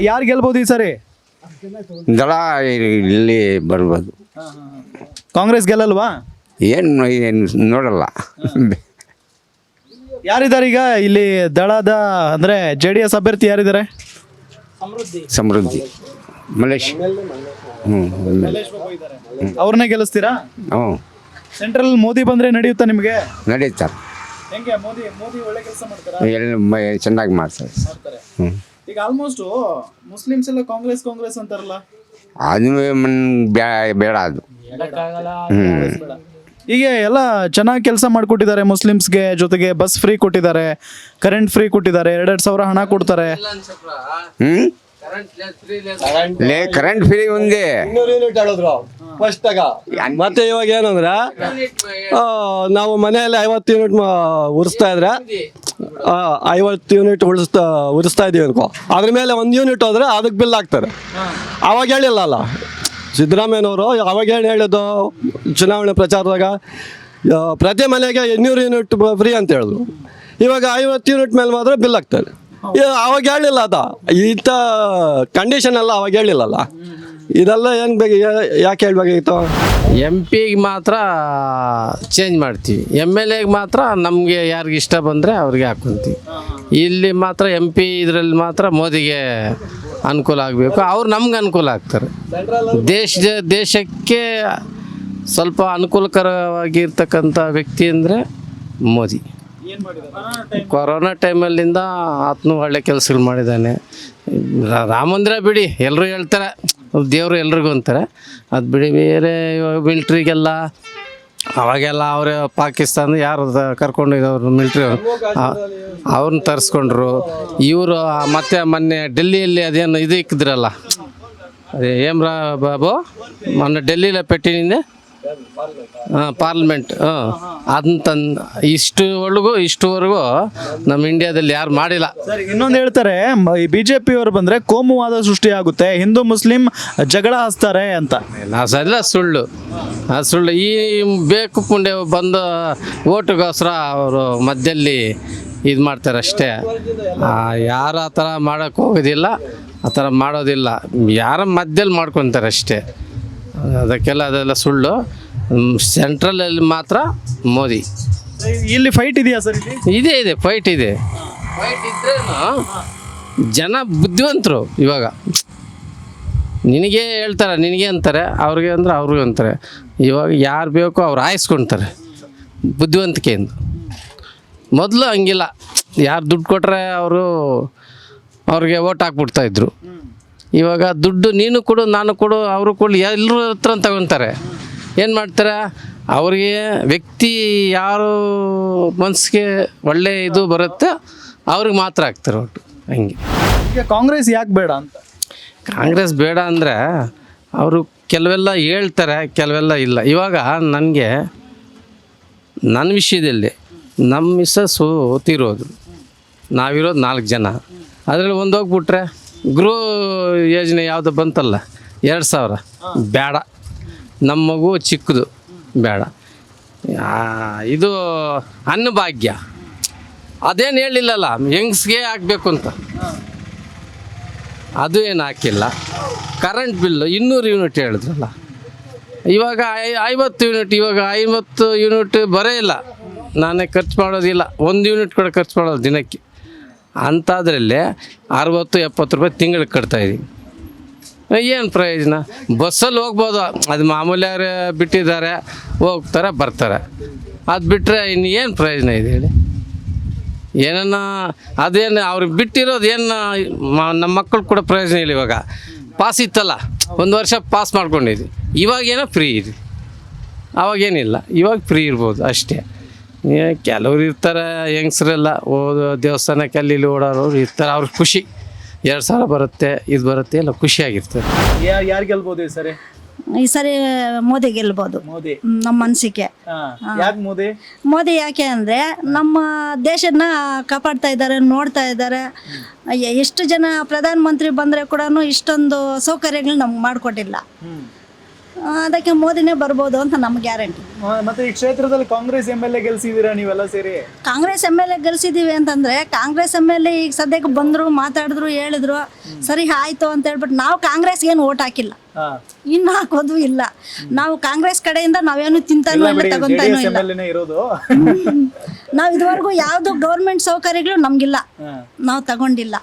ಯಾರು ಗೆಲ್ಬಹುದು ಈ ಸರಿ? ದಳ ಇಲ್ಲಿ ಬರ್ಬೋದು. ಕಾಂಗ್ರೆಸ್ ಗೆಲ್ಲಲ್ವಾ? ಏನು ಏನು ನೋಡಲ್ಲ. ಯಾರಿದ್ದಾರೆ ಈಗ? ಇಲ್ಲಿ ದಳದ ಅಂದರೆ ಜೆ ಡಿ ಎಸ್ ಅಭ್ಯರ್ಥಿ ಯಾರಿದ್ದಾರೆ? ಸಮೃದ್ಧಿ. ಮಲೇಶ್ ಹ್ಞೂ ಅವ್ರನ್ನೇ ಗೆಲ್ಲಿಸ್ತೀರಾ? ಹ್ಞೂ. ಸೆಂಟ್ರಲ್ ಮೋದಿ ಬಂದ್ರೆ ನಡೆಯುತ್ತಾ ನಿಮಗೆ? ನಡೆಯುತ್ತೆ ಹೆಂಗೆ? ಮೋದಿ ಮೋದಿ ಒಳ್ಳೆ ಕೆಲಸ ಮಾಡ್ತಾರಾ? ಎಲ್ಲ ಮ- ಚೆನ್ನಾಗಿ ಮಾಡ್ತಾರೆ. ಮಾಡ್ತಾರೆ. ಹ್ಞೂ ಈಗ ಆಲ್ಮೋಸ್ಟ್ ಮುಸ್ಲಿಮ್ಸ್ ಎಲ್ಲ ಕಾಂಗ್ರೆಸ್ ಕಾಂಗ್ರೆಸ್ ಅಂತಾರಲ್ಲ? ಅದು ಮನ್ ಬ್ಯಾ- ಬೇಡ ಅದು. ಹ್ಞೂ ಈಗ ಎಲ್ಲ ಚೆನ್ನಾಗಿ ಕೆಲಸ ಮಾಡಿಕೊಟ್ಟಿದ್ದಾರೆ ಮುಸ್ಲಿಮ್ಸ್ಗೆ ಜೊತೆಗೆ ಬಸ್ ಫ್ರೀ ಕೊಟ್ಟಿದ್ದಾರೆ ಕರೆಂಟ್ ಫ್ರೀ ಕೊಟ್ಟಿದ್ದಾರೆ ಎರಡೆರಡು ಸಾವಿರ ಹಣ ಕೊಡ್ತಾರೆ. ಹ್ಞೂ ಲೇ ಕರೆಂಟ್ ಫ್ರೀ ಒಂದೇ. ಇನ್ನೂರು ಯೂನಿಟ್ ಹೇಳಿದ್ರು ಫಸ್ಟ್ ಮತ್ತೆ ಇವಾಗ ಏನಂದ್ರೆ ಆ, ನಾವು ಮನೆಯಲ್ಲಿ ಐವತ್ತು ಯೂನಿಟ್ ಉರಿಸ್ತಾ ಇದ್ರೆ ಆ, ಐವತ್ತು ಯೂನಿಟ್ ಉಳಿಸ್ತಾ ಉರಿಸ್ತಾ ಇದೀವಿ ಅನ್ಕೋ. ಅದ್ರ ಮೇಲೆ ಒಂದು ಯೂನಿಟ್ ಹೋದ್ರೆ ಅದಕ್ಕೆ ಬಿಲ್ ಹಾಕ್ತಾರೆ. ಅವಾಗ ಹೇಳಿಲ್ಲ ಅಲ್ಲ. ಸಿದ್ದರಾಮಯ್ಯನವರು ಅವಾಗ ಏನು ಹೇಳಿದ್ದು ಚುನಾವಣೆ ಪ್ರಚಾರದಾಗ ಪ್ರತಿ ಮನೆಗೆ ಇನ್ನೂರು ಯೂನಿಟ್ ಫ್ರೀ ಅಂತ ಹೇಳಿದ್ರು. ಇವಾಗ ಐವತ್ತು ಯೂನಿಟ್ ಮೇಲೆ ಮಾತ್ರ ಬಿಲ್ ಆಗ್ತದೆ. ಈ ಅವಾಗ ಹೇಳಿಲ್ಲ ಅದ. ಇಂಥ ಕಂಡೀಷನ್ ಎಲ್ಲ ಅವಾಗ ಹೇಳಿಲ್ಲಲ್ಲ. ಇದೆಲ್ಲ ಏನು ಬೇಕು ಯಾಕೆ ಹೇಳ್ಬೇಕಾಗಿತ್ತು? ಎಂ ಪಿಗೆ ಮಾತ್ರ ಚೇಂಜ್ ಮಾಡ್ತೀವಿ. ಎಂ ಎಲ್ ಎಗೆ ಮಾತ್ರ ನಮಗೆ ಯಾರಿಗೆ ಇಷ್ಟ ಬಂದರೆ ಅವ್ರಿಗೆ ಹಾಕ್ಕೊಂತೀವಿ ಇಲ್ಲಿ ಮಾತ್ರ ಎಂ ಪಿ ಇದರಲ್ಲಿ ಮಾತ್ರ ಮೋದಿಗೆ ಅನುಕೂಲ ಆಗಬೇಕು. ಅವ್ರು ನಮ್ಗೆ ಅನುಕೂಲ ಆಗ್ತಾರೆ. ದೇಶ, ದೇಶಕ್ಕೆ ಸ್ವಲ್ಪ ಅನುಕೂಲಕರವಾಗಿರ್ತಕ್ಕಂಥ ವ್ಯಕ್ತಿ ಅಂದರೆ ಮೋದಿ. ಕೊರೋನಾ ಟೈಮಲ್ಲಿಂದ ಆತನು ಒಳ್ಳೆ ಕೆಲಸಗಳು ಮಾಡಿದ್ದಾನೆ ರಾ- ರಾಮ ಮಂದಿರ ಬಿಡಿ ಎಲ್ಲರೂ ಹೇಳ್ತಾರೆ. ದೇವರು ಎಲ್ರಿಗೂ ಅಂತಾರೆ. ಅದು ಬಿಡಿ ಬೇರೆ ಇವಾಗ ಮಿಲ್ಟ್ರಿಗೆಲ್ಲ ಅವಾಗೆಲ್ಲ ಅವರೇ ಪಾಕಿಸ್ತಾನ ಯಾರು ಕರ್ಕೊಂಡಿದ್ದವ್ರು ಮಿಲ್ಟ್ರಿ ಅವ್ರನ್ನ ತರಿಸ್ಕೊಂಡ್ರು. ಇವರು ಮತ್ತೆ ಮೊನ್ನೆ ಡೆಲ್ಲಿಯಲ್ಲಿ ಅದೇನು ಇದು ಇಕ್ಕಿದ್ರಲ್ಲ. ಅದೇ ಏಮ್ರಾ ಬಾಬು ಮೊನ್ನೆ ಡೆಲ್ಲಿಲ ಪೆಟ್ಟಿನಿಂದ ಹಾಂ ಪಾರ್ಲಿಮೆಂಟ್ ಹಾಂ. ಅದನ್ನ ತಂದು ಇಷ್ಟು ಒಳಗೂ ಇಷ್ಟುವರೆಗೂ ನಮ್ಮ ಇಂಡಿಯಾದಲ್ಲಿ ಯಾರು ಮಾಡಿಲ್ಲ. ಸರ್ ಇನ್ನೊಂದು ಹೇಳ್ತಾರೆ ಮ- ಈ ಬಿಜೆಪಿ ಅವರು ಬಂದ್ರೆ ಕೋಮುವಾದ ಸೃಷ್ಟಿ ಆಗುತ್ತೆ ಹಿಂದೂ ಮುಸ್ಲಿಂ ಜಗಳ ಹಚ್ತಾರೆ ಅಂತ. ಅದೆಲ್ಲ ಸುಳ್ಳು. ಆ ಸುಳ್ಳು. ಈ ಬೇಕು ಪುಂಡೆ ಬಂದು ಓಟಿಗೋಸ್ಕರ ಅವರು ಮಧ್ಯದಲ್ಲಿ ಇದು ಮಾಡ್ತಾರೆ ಅಷ್ಟೇ. ಯಾರು ಆ ಥರ ಮಾಡೋಕ್ಕೆ ಹೋಗೋದಿಲ್ಲ ಆ ಥರ ಮಾಡೋದಿಲ್ಲ. ಯಾರ ಮಧ್ಯದಲ್ಲಿ ಮಾಡ್ಕೊತಾರೆ ಅಷ್ಟೇ. ಅದಕ್ಕೆಲ್ಲ ಅದೆಲ್ಲ ಸುಳ್ಳು. ಸೆಂಟ್ರಲಲ್ಲಿ ಮಾತ್ರ ಮೋದಿ. ಇಲ್ಲಿ ಫೈಟ್ ಇದೆಯಾ ಸರ್ ಇದೆ ಇದೆ ಫೈಟ್ ಇದೆ. ಫೈಟ್ ಇದ್ರೇನು? ಜನ ಬುದ್ಧಿವಂತರು ಇವಾಗ. ನಿನಗೆ ಹೇಳ್ತಾರೆ ನಿನಗೆ ಅಂತಾರೆ ಅವ್ರಿಗೆ ಅಂದ್ರೆ ಅವ್ರಿಗೆ ಅಂತಾರೆ. ಇವಾಗ ಯಾರು ಬೇಕೋ ಅವ್ರು ಆಯಿಸ್ಕೊಳ್ತಾರೆ ಬುದ್ಧಿವಂತಿಕೆಯಿಂದ ಮೊದಲು ಹಂಗಿಲ್ಲ. ಯಾರು ದುಡ್ಡು ಕೊಟ್ಟರೆ ಅವರು ಅವ್ರಿಗೆ ಓಟ್ ಹಾಕ್ಬಿಡ್ತಾಯಿದ್ರು ಇವಾಗ ದುಡ್ಡು ನೀನು ಕೊಡು ನಾನು ಕೊಡು ಅವರು ಕೊಡು ಎಲ್ಲರ ಹತ್ರ ತಗೊತಾರೆ ಏನು ಮಾಡ್ತಾರೆ? ಅವರಿಗೆ ವ್ಯಕ್ತಿ ಯಾರು ಮನಸ್ಸಿಗೆ ಒಳ್ಳೆ ಇದು ಬರುತ್ತೆ ಅವ್ರಿಗೆ ಮಾತ್ರ ಆಗ್ತಾರೆ ಒಟ್ಟು ಹಂಗೆ. ಈಗ ಕಾಂಗ್ರೆಸ್ ಯಾಕೆ ಬೇಡ ಅಂತ? ಕಾಂಗ್ರೆಸ್ ಬೇಡ ಅಂದರೆ ಅವರು ಕೆಲವೆಲ್ಲ ಹೇಳ್ತಾರೆ ಕೆಲವೆಲ್ಲ ಇಲ್ಲ. ಇವಾಗ ನನಗೆ ನನ್ನ ವಿಷಯದಲ್ಲಿ ನಮ್ಮ ಮಿಸ್ಸಸ್ಸು ತೀರೋದು ನಾವಿರೋದು ನಾಲ್ಕು ಜನ. ಅದರಲ್ಲಿ ಒಂದು ಹೋಗ್ಬಿಟ್ರೆ? ಗೃಹ ಯೋಜನೆ ಯಾವುದು ಬಂತಲ್ಲ? ಎರಡು ಸಾವಿರ. ಬೇಡ ನಮ್ಮ ಮಗು ಚಿಕ್ಕದು. ಬೇಡ ಇದು ಅನ್ನಭಾಗ್ಯ. ಅದೇನು ಹೇಳಿಲ್ಲಲ್ಲ, ಹೆಂಗ್ಸ್ಗೆ ಹಾಕಬೇಕು ಅಂತ. ಅದು ಏನು ಹಾಕಿಲ್ಲ. ಕರೆಂಟ್ ಬಿಲ್ಲು ಇನ್ನೂರು ಯೂನಿಟ್ ಹೇಳಿದ್ರಲ್ಲ. ಇವಾಗ ಐ, ಐವತ್ತು ಯೂನಿಟ್ ಇವಾಗ ಐವತ್ತು ಯೂನಿಟ್ ಬರೇ ಇಲ್ಲ. ನಾನೇ ಖರ್ಚು ಮಾಡೋದಿಲ್ಲ. ಒಂದು ಯೂನಿಟ್ ಕೂಡ ಖರ್ಚು ಮಾಡೋದು ದಿನಕ್ಕೆ. ಅಂಥದ್ರಲ್ಲಿ ಅರವತ್ತು, ಎಪ್ಪತ್ತು ರೂಪಾಯಿ ತಿಂಗಳಿಗೆ ಕಟ್ತಾಯಿದ್ದೀವಿ ಏನು ಪ್ರಯೋಜನ? ಬಸ್ಸಲ್ಲಿ ಹೋಗ್ಬೋದು. ಅದು ಮಾಮೂಲಿಯಾರು ಬಿಟ್ಟಿದ್ದಾರೆ, ಹೋಗ್ತಾರೆ, ಬರ್ತಾರೆ. ಅದು ಬಿಟ್ಟರೆ ಇನ್ನು ಏನು ಪ್ರಯೋಜನ ಇದೆ ಹೇಳಿ? ಏನನ್ನ, ಅದೇನು ಅವ್ರಿಗೆ ಬಿಟ್ಟಿರೋದು ಏನು ನಮ್ಮ ಮಕ್ಕಳು ಕೂಡ ಪ್ರಯೋಜನ ಇಲ್ಲ ಇವಾಗ. ಪಾಸ್ ಇತ್ತಲ್ಲ, ಒಂದು ವರ್ಷ ಪಾಸ್ ಮಾಡ್ಕೊಂಡಿದ್ವಿ. ಇವಾಗೇನೋ ಫ್ರೀ ಇದೆ. ಅವಾಗೇನಿಲ್ಲ, ಇವಾಗ ಫ್ರೀ ಇರ್ಬೋದು ಅಷ್ಟೇ. ಏ, ಕೆಲವ್ರು ಇರ್ತಾರೆ ಹೆಂಗಸ್ರೆಲ್ಲ ಓದೋ ದೇವಸ್ಥಾನಕ್ಕೆ ಅಲ್ಲಿ ಇಲ್ಲಿ ಓಡೋರು ಇರ್ತಾರೆ. ಅವ್ರಿಗೆ ಖುಷಿ. ಎರಡು ಸಾವಿರ ಬರುತ್ತೆ ಇದು ಬರುತ್ತೆ ಎಲ್ಲ ಖುಷಿಯಾಗಿರ್ತಾರೆ ಯಾರು ಗೆಲ್ಬೋದು ಈ ಸರಿ? ಈ ಸರಿ ಮೋದಿ ಗೆಲ್ಬೋದು. ಮೋದಿ. ನಮ್ಮ ಅನಿಸಿಕೆ ಯಾಕೆ ಮೋದಿ? ಮೋದಿ ಯಾಕೆ ಅಂದ್ರೆ ನಮ್ಮ ದೇಶನ ಕಾಪಾಡ್ತಾ ಇದ್ದಾರೆ ನೋಡ್ತಾ ಇದ್ದಾರೆ. ಎಷ್ಟು ಜನ ಪ್ರಧಾನ ಮಂತ್ರಿ ಬಂದ್ರೆ ಕೂಡ ಇಷ್ಟೊಂದು ಸೌಕರ್ಯಗಳು ನಮ್ಗೆ ಮಾಡಿಕೊಟ್ಟಿಲ್ಲ. ಅದಕ್ಕೆ ಮೋದಿನೇ ಬರ್ಬೋದು ಅಂತ ನಮ್ ಗ್ಯಾರಂಟಿ. ಮತ್ತೆ ಈ ಕ್ಷೇತ್ರದಲ್ಲಿ ಕಾಂಗ್ರೆಸ್ ಎಂ ಎಲ್ ಎ ಗೆಲ್ಸಿದೀರಾ ನೀವೆಲ್ಲ ಸೇರಿ? ಕಾಂಗ್ರೆಸ್ ಎಂ ಎಲ್ ಎ ಗೆಲ್ಸಿದೀವಿ ಅಂತಂದ್ರೆ ಕಾಂಗ್ರೆಸ್ ಎಂ ಎಲ್ ಎ ಈಗ ಸದ್ಯಕ್ಕೆ ಬಂದ್ರು ಮಾತಾಡಿದ್ರು ಹೇಳಿದ್ರು ಸರಿ ಆಯ್ತು ಅಂತ ಹೇಳ್ಬಿಟ್ಟು ನಾವು ಕಾಂಗ್ರೆಸ್ ಏನು ಓಟ್ ಹಾಕಿಲ್ಲ. ಇನ್ನು ಹಾಕೋದು ಇಲ್ಲ. ನಾವು ಕಾಂಗ್ರೆಸ್ ಕಡೆಯಿಂದ ನಾವೇನು ತಿಂತಾನೂ ಇಲ್ಲ ತಗೊಂತಾನೂ ಇಲ್ಲ. ಇರೋದು. (laughs) ನಾವು ಇದುವರೆಗೂ ಯಾವ್ದು ಗೌರ್ಮೆಂಟ್ ಸೌಕರ್ಯಗಳು ನಮ್ಗಿಲ್ಲ. ನಾವು ತಗೊಂಡಿಲ್ಲ.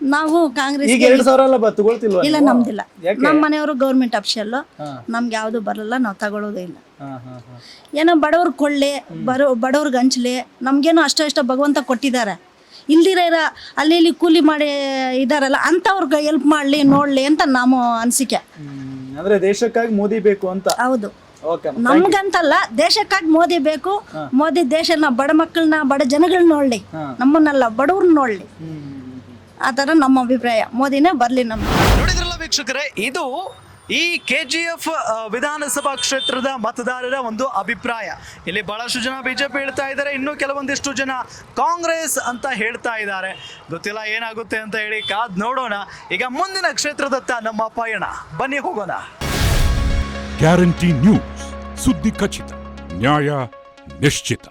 ನಾವು ಕಾಂಗ್ರೆಸ್ ಈಗ ಎರಡ್ ಸಾವಿರ ಎಲ್ಲ ಬ ತಗೊಳ್ತಿಲ್ವಾ ಇಲ್ಲ ನೀವು? ನಮ್ದಿಲ್ಲ. ಯಾಕೆ? ನಮ್ಮ ಮನೆಯವರು ಗೌರ್ಮೆಂಟ್ ಅಫಿಷಿಯಲ್ ನಮ್ಗೆ ಯಾವುದು ಬರಲ್ಲ ನಾವು ತಗೊಳ್ಳೋದೇ ಇಲ್ಲ. ಹಾ ಹಾ ಹಾ. ಏನೋ ಬಡವ್ರ ಕೊಳ್ಳೆ ಬರೋ ಬಡವ್ರಿಗೆ ಹಂಚ್ಲಿ ನಮ್ಗೇನೋ ಅಷ್ಟೋ ಇಷ್ಟ ಭಗವಂತ ಕೊಟ್ಟಿದ್ದಾರೆ. ಇಲ್ದಿರ ಅಲ್ಲಿ ಇಲ್ಲಿ ಕೂಲಿ ಮಾಡಿ ಇದಾರಲ್ಲ ಅಂಥವ್ರಿಗೆ ಹೆಲ್ಪ್ ಮಾಡ್ಲಿ ನೋಡ್ಲಿ ಅಂತ ನಮ್ಮ ಅನಿಸಿಕೆ. ಹ್ಮ್. ಅಂದ್ರೆ ದೇಶಕ್ಕಾಗಿ ಮೋದಿ ಬೇಕು ಅಂತ. ಹೌದು. ಓಕೆ ನಮ್ಗಂತಲ್ಲ ದೇಶಕ್ಕಾಗಿ ಮೋದಿ ಬೇಕು. ಮೋದಿ ದೇಶನ ಬಡ ಮಕ್ಕಳನ್ನ ಬಡ ಜನಗಳನ್ನ ನೋಡ್ಲಿ. ನಮ್ಮನ್ನಲ್ಲ ಬಡವ್ರನ್ನ ನೋಡ್ಲಿ. ಆ ಥರ ನಮ್ಮ ಅಭಿಪ್ರಾಯ. ಮೋದಿನೇ ಬರಲಿ ನಮ್ಮ ನೋಡಿದ್ರಲ್ಲ ವೀಕ್ಷಕರೇ ಇದು ಈ ಕೆ ಜಿ ಎಫ್ ವಿಧಾನಸಭಾ ಕ್ಷೇತ್ರದ ಮತದಾರರ ಒಂದು ಅಭಿಪ್ರಾಯ. ಇಲ್ಲಿ ಬಹಳಷ್ಟು ಜನ ಬಿಜೆಪಿ ಹೇಳ್ತಾ ಇದ್ದಾರೆ ಇನ್ನು ಕೆಲವೊಂದಿಷ್ಟು ಜನ ಕಾಂಗ್ರೆಸ್ ಅಂತ ಹೇಳ್ತಾ ಇದ್ದಾರೆ. ಗೊತ್ತಿಲ್ಲ ಏನಾಗುತ್ತೆ ಅಂತ ಹೇಳಿ ಕಾದ್ ನೋಡೋಣ. ಈಗ ಮುಂದಿನ ಕ್ಷೇತ್ರದತ್ತ ನಮ್ಮ ಪಯಣ ಬನ್ನಿ ಹೋಗೋಣ. Guarantee news. ಸುದ್ದಿ ಖಚಿತ ನ್ಯಾಯ ನಿಶ್ಚಿತ.